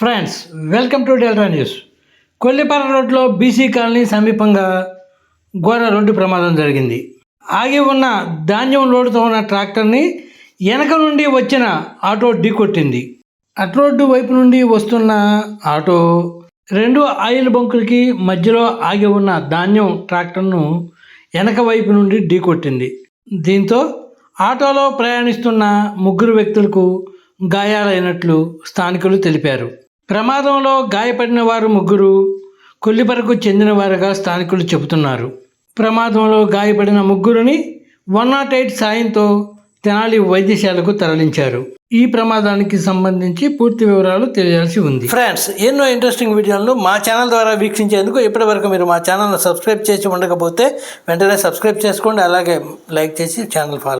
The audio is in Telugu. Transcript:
Friends welcome to Delta news. Kollipala రోడ్లో బీసీ కాలనీ సమీపంగా ఘోర రోడ్డు ప్రమాదం జరిగింది. ఆగి ఉన్న ధాన్యం లోడుతో ఉన్న ట్రాక్టర్ని వెనక నుండి వచ్చిన ఆటో ఢీకొట్టింది. అట్రోడ్డు వైపు నుండి వస్తున్న ఆటో రెండు ఆయిల్ బంకులకి మధ్యలో ఆగి ఉన్న ధాన్యం ట్రాక్టర్ను వెనక వైపు నుండి ఢీకొట్టింది. దీంతో ఆటోలో ప్రయాణిస్తున్న ముగ్గురు వ్యక్తులకు గాయాలైనట్లు స్థానికులు తెలిపారు. ప్రమాదంలో గాయపడిన వారు ముగ్గురు కొల్లిపరకు చెందినవారుగా స్థానికులు చెబుతున్నారు. ప్రమాదంలో గాయపడిన ముగ్గురిని వన్ నాట్ ఎయిట్ సాయంతో తెనాలి వైద్యశాలకు తరలించారు. ఈ ప్రమాదానికి సంబంధించి పూర్తి వివరాలు తెలియాల్సి ఉంది. ఫ్రెండ్స్ ఎన్నో ఇంట్రెస్టింగ్ వీడియోలను మా ఛానల్ ద్వారా వీక్షించేందుకు ఇప్పటివరకు మీరు మా ఛానల్ను సబ్స్క్రైబ్ చేసి ఉండకపోతే వెంటనే సబ్స్క్రైబ్ చేసుకోండి అలాగే లైక్ చేసి ఛానల్ ఫాలో